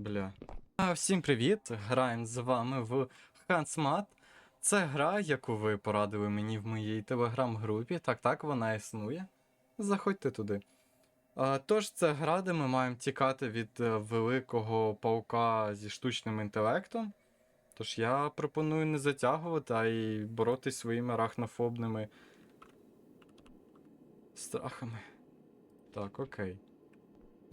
Бля. Всім привіт! Граємо з вами в Хансмат. Це гра, яку ви порадили мені в моїй телеграм-групі. Так, так, вона існує. Заходьте туди. А, тож, це гра, де ми маємо тікати від е, великого паука зі штучним інтелектом. Тож я пропоную не затягувати, а й боротись своїми арахнофобними страхами. Так, окей.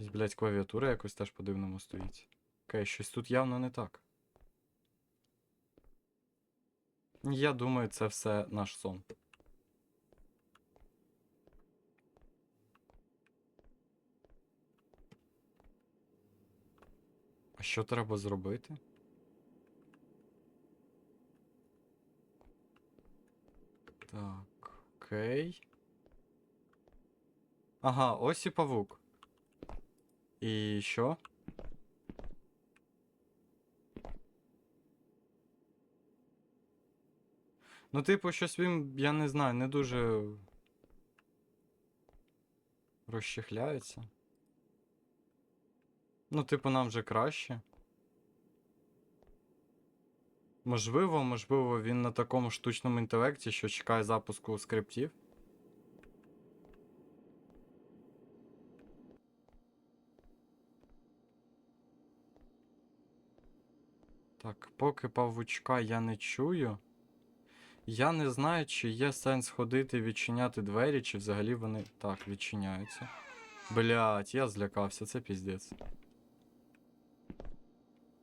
Ось, блядь, клавіатура якось теж по-дивному стоїть. Окей, щось тут явно не так. Я думаю, це все наш сон. А що треба зробити? Так, окей. Ага, ось і павук. І що? Ну, типу, щось він, я не знаю, не дуже розчехляється. Ну, типу, нам вже краще. Можливо, можливо, він на такому штучному інтелекті, що чекає запуску скриптів. Так, поки павучка я не чую. Я не знаю, чи є сенс ходити відчиняти двері, чи взагалі вони. Так, відчиняються. Блять, я злякався, це піздець.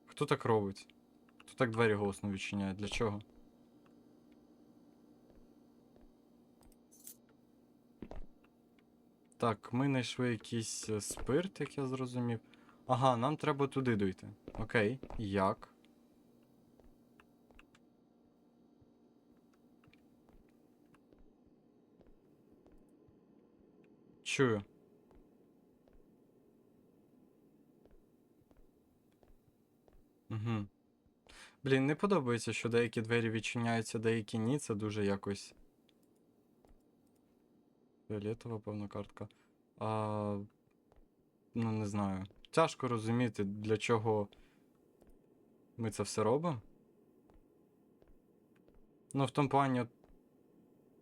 Хто так робить? Хто так двері голосно відчиняє? Для чого? Так, ми знайшли якийсь е, спирт, як я зрозумів. Ага, нам треба туди дойти. Окей, як? Чую. Угу. Блін, не подобається, що деякі двері відчиняються, деякі ні. Це дуже якось. Фіолетова, певно, картка. А... Ну, не знаю. Тяжко розуміти, для чого ми це все робимо. Ну, в тому плані. от-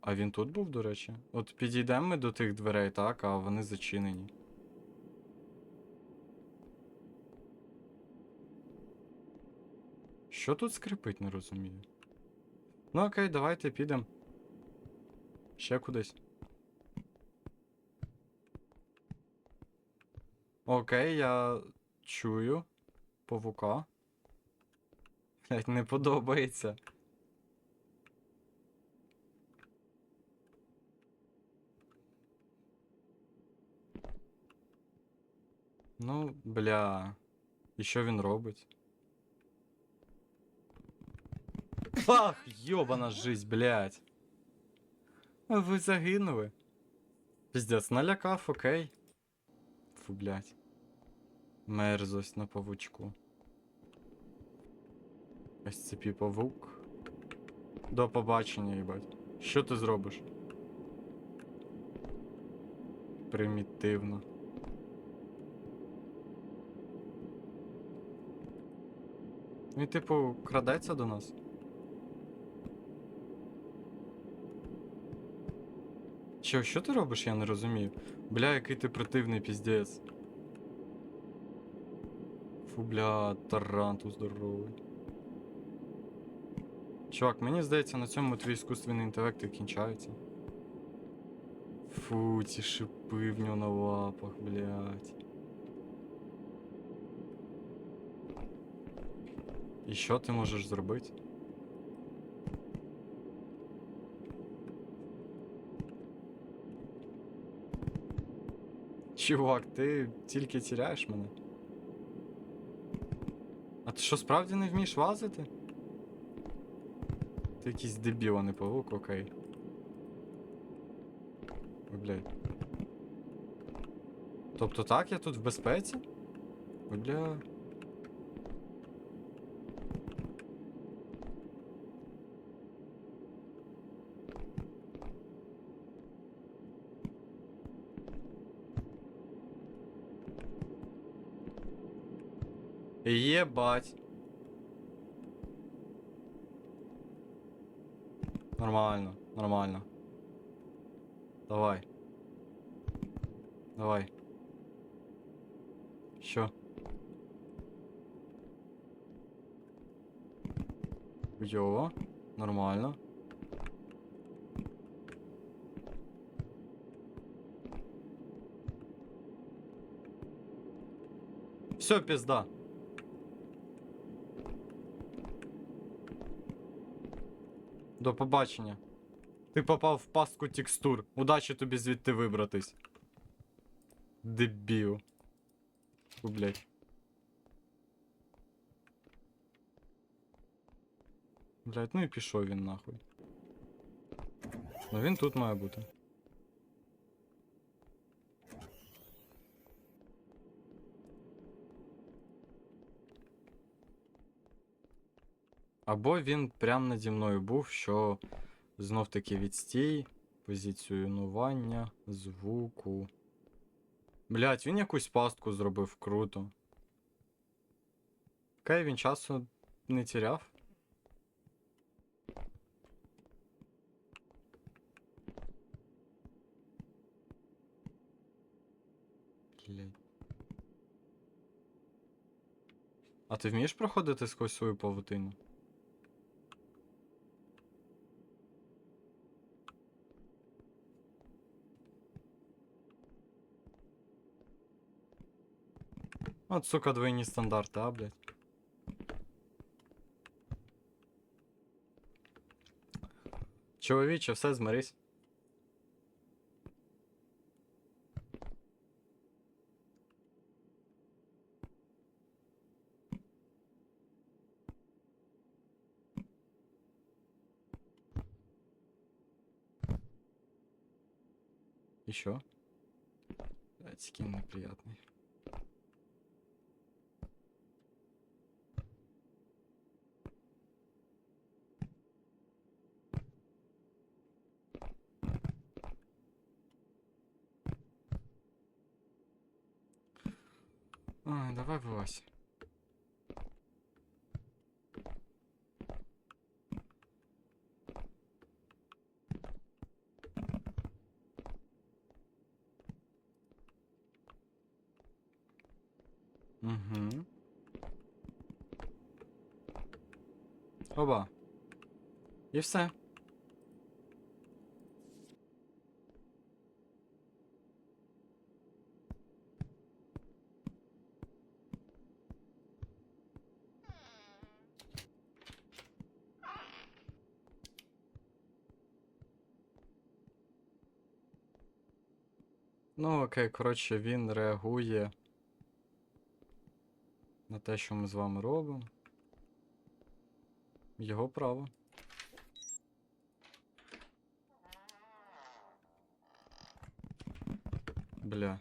А він тут був, до речі? От підійдемо ми до тих дверей, так, а вони зачинені. Що тут скрипить, не розумію. Ну окей, давайте підемо. Ще кудись. Окей, я чую павука. Блять, не подобається. Ну, бля. І що він робить? Ах, ёбана жизнь, блядь. Ви загинули. Піздець, налякав, окей. Фу, блядь. Мерзость на павучку. SCP павук. До побачення, їбать. Що ти зробиш? Примітивно. Він, типу, крадеться до нас. Що, що ти робиш, я не розумію. Бля, який ти противний піздець. Фу, бля, таранту здоровий. Чувак, мені здається, на цьому твій іскусственний інтелект і кінчається. Фу, ці шипи в нього на лапах, блядь. І що ти можеш зробити? Чувак, ти тільки тіряєш мене. А ти що справді не вмієш лазити? Ти якийсь дебіл, а не павук, окей. Блядь. Тобто так, я тут в безпеці? Бля. Єбать. Нормально, нормально. Давай. Давай. Що? Йо, нормально. Все, пизда. До побачення. Ти попав в пастку текстур. Удачі тобі звідти вибратись. Дебіл. Фу, блядь. Блядь, ну і пішов він нахуй. Ну він тут має бути. Або він прямо наді мною був, що знов таки відстій, позиціонування, звуку. Блять, він якусь пастку зробив круто. Кай він часу не тіряв. А ти вмієш проходити сквозь свою павутину? От, сука, двойні стандарти, а, блядь. Чоловіче, все змирись. Еще? Блядь, скин неприятный. Давай вылазь. Угу. Оба. І все. Ну, окей, коротше, він реагує на те, що ми з вами робимо. Його право. Бля.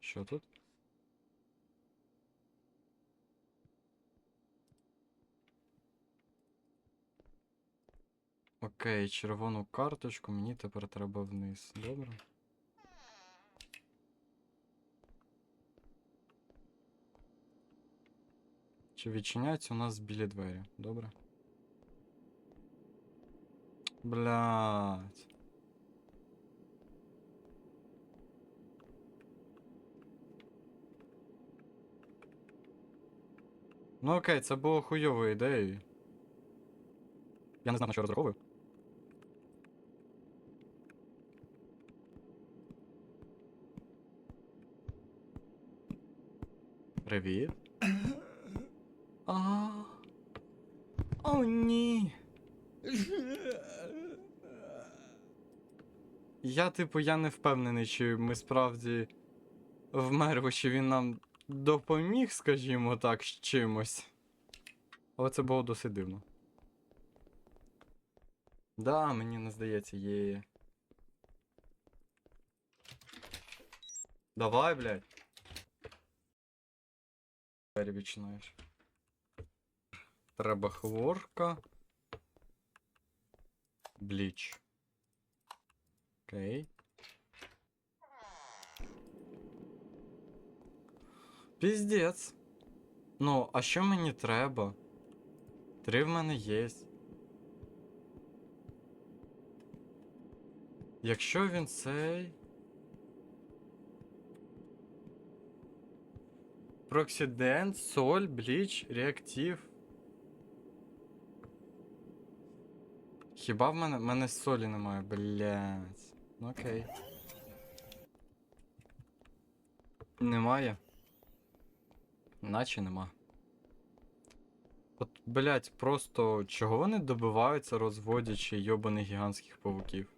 Що тут? Окей, червону карточку мені тепер треба вниз. Добре. Чи відчиняються у нас білі двері? Добре. Блядь. Ну окей, це було хуйовою ідеєю. Я не знаю, на що розраховую. Привіт. А. О, ні. Я, типу, я не впевнений, чи ми справді вмерли, чи він нам допоміг, скажімо так, з чимось. Але це було досить дивно. Да, мені не здається, є. Давай, блядь. Відчинаєш. Треба хлорка. Бліч. Окей. Піздець. Ну, а що мені треба? Три в мене є. Якщо він цей. Проксидент, соль, бліч, реактив. Хіба в мене. В мене солі немає, блядь. Ну окей. Немає. Наче нема. От, блядь, просто чого вони добиваються, розводячи йобаних гігантських павуків?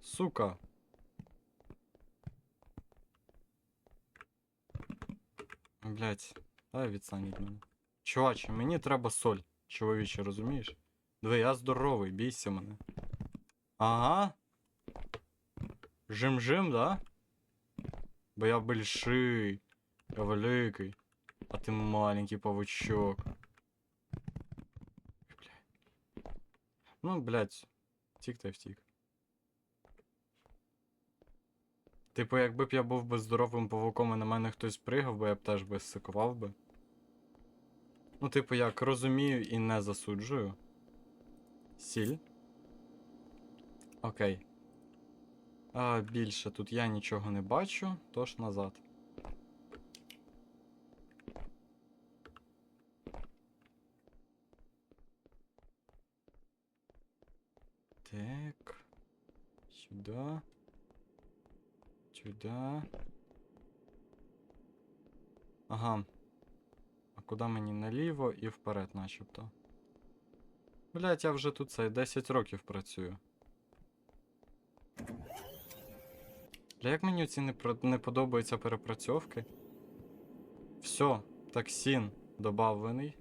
Сука. Блять, дай відстань від мене. Чуваче, мені треба соль, чоловіче, розумієш? Диви, я здоровий, бійся мене. Ага. Жим-жим, да? Бо я больший, я великий, а ти маленький павучок. Блядь. Ну, блядь, втік та й втік. Типу, якби б я був би здоровим павуком і на мене хтось пригав би, я б теж би сикував би. Ну, типу, як розумію і не засуджую. Сіль. Окей. А, більше тут я нічого не бачу, тож назад. Так. Сюда. Сюда. Ага. А куди мені наліво і вперед, начебто. Блять, я вже тут цей 10 років працюю. Бля, як мені ці не, не подобаються перепрацьовки? Все, токсин добавлений.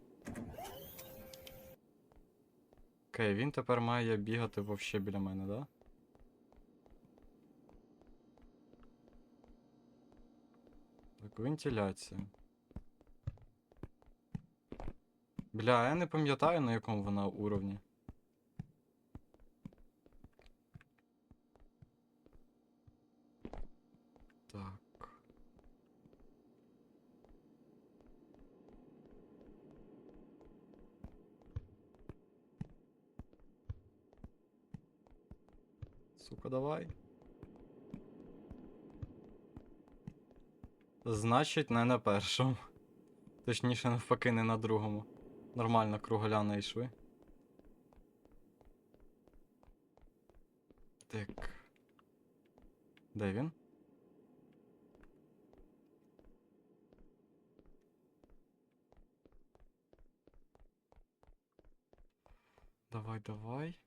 Окей, він тепер має бігати вовще біля мене, да? Так, вентиляція. Бля, я не пам'ятаю, на якому вона уровні. Так. Сука, давай. Значить, не на першому. Точніше, навпаки, не на другому. Нормально круголя йшли. Так. Де він? Давай, давай.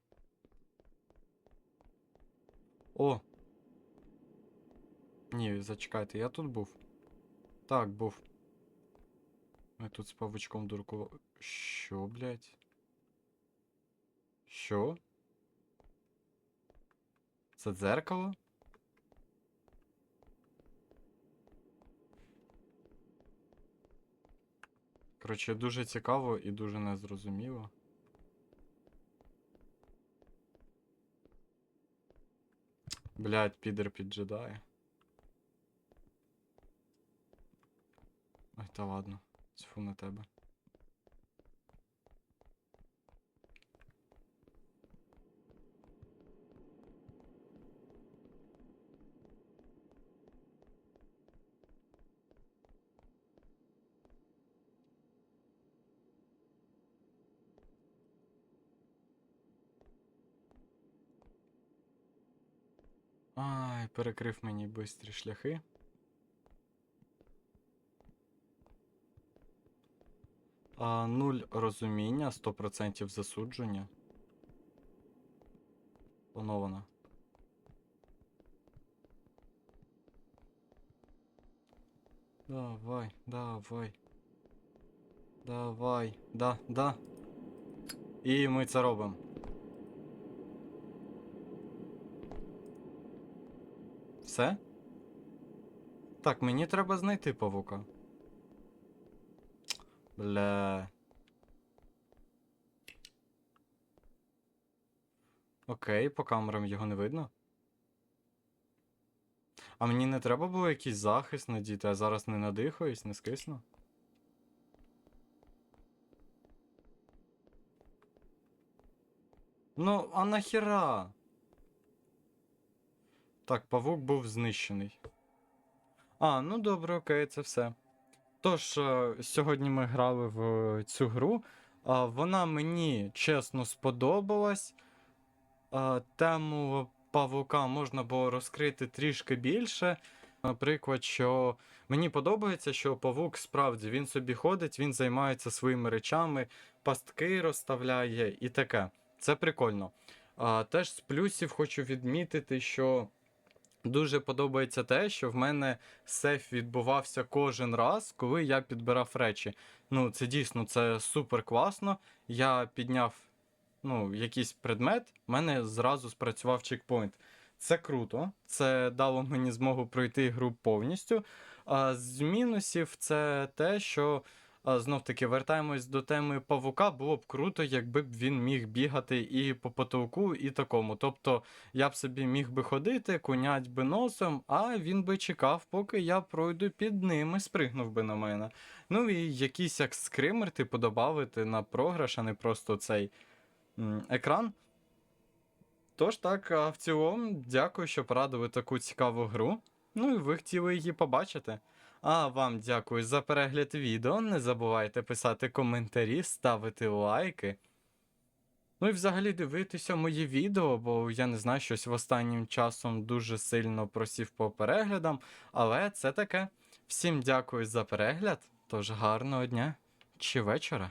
О! Ні, зачекайте, я тут був. Так, був. Ми тут з павучком дуркували. Що, блядь? Що? Це дзеркало? Коротше, дуже цікаво і дуже незрозуміло. Блядь, підер піджидає. Ой, та ладно. Тьфу на тебе. Ай, перекрив мені бистрі шляхи. А, нуль розуміння, 100% засудження. Плановано. Давай, давай. Давай. Да, да. І ми це робимо. Все? Так, мені треба знайти павука. Бля. Окей, по камерам його не видно. А мені не треба було якийсь захист надіти, а зараз не надихаюсь, не скисну. Ну, а нахіра? Так, павук був знищений. А, ну добре, окей, це все. Тож, е, сьогодні ми грали в цю гру. Вона мені чесно сподобалась. Тему павука можна було розкрити трішки більше. Наприклад, що мені подобається, що павук справді він собі ходить, він займається своїми речами, пастки розставляє і таке. Це прикольно. Теж з плюсів хочу відмітити, що дуже подобається те, що в мене сейф відбувався кожен раз, коли я підбирав речі. Ну, це дійсно це супер класно. Я підняв ну, якийсь предмет, в мене зразу спрацював чекпоінт. Це круто, це дало мені змогу пройти гру повністю. А з мінусів це те, що а, знов таки вертаємось до теми павука. Було б круто, якби б він міг бігати і по потолку, і такому. Тобто я б собі міг би ходити, кунять би носом, а він би чекав, поки я пройду під ним і спригнув би на мене. Ну і якийсь як скример, типу, додати на програш, а не просто цей м, екран. Тож так, а в цілому, дякую, що порадили таку цікаву гру. Ну і ви хотіли її побачити. А вам дякую за перегляд відео. Не забувайте писати коментарі, ставити лайки. Ну і взагалі дивитися мої відео, бо я не знаю, щось останнім часом дуже сильно просів по переглядам, але це таке. Всім дякую за перегляд, тож гарного дня чи вечора.